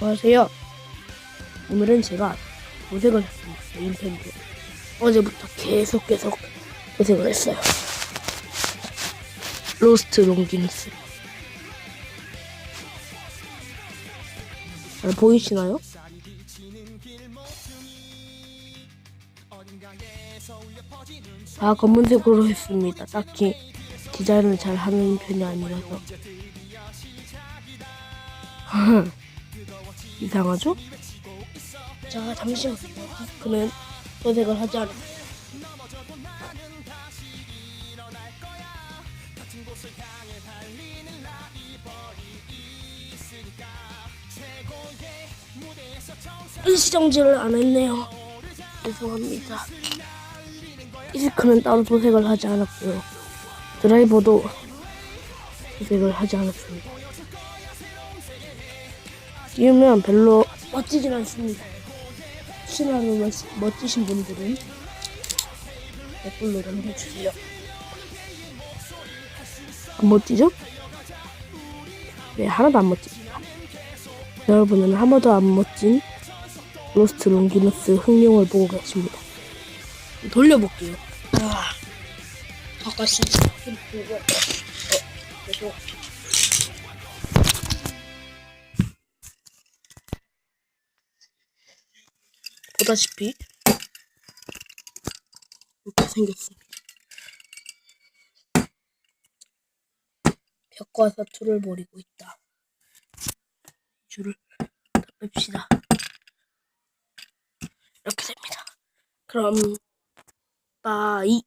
안녕하세요. 오늘은 제가 도색을 했습니다. 메인펜으로. 어제부터 계속 계속 도색을 했어요. 로스트 롱기누스. 잘 보이시나요? 다 검은색으로 했습니다. 딱히 디자인을 잘 하는 편이 아니라서. 이상하죠? 자, 잠시만요. 그는 도색을 하지 않아. 일시정지를 안 했네요. 죄송합니다. 이스크는 따로 도색을 하지 않았고요. 드라이버도 도색을 하지 않았습니다. 띄우면 별로 멋지진 않습니다. 혹시나도 멋- 멋지신 분들은 댓글로 좀 해주세요. 안 멋지죠? 네, 하나도 안 멋집니다. 여러분은 한 번도 안 멋진 로스트 롱기누스 흥룡을 보고 계십니다. 돌려볼게요. 아, 바깥이 보고, 어, 계속. 보다시피 이렇게 생겼습니다. 벽과 사투를 벌이고 있다. 줄을 다 뺍시다. 이렇게 됩니다. 그럼 빠이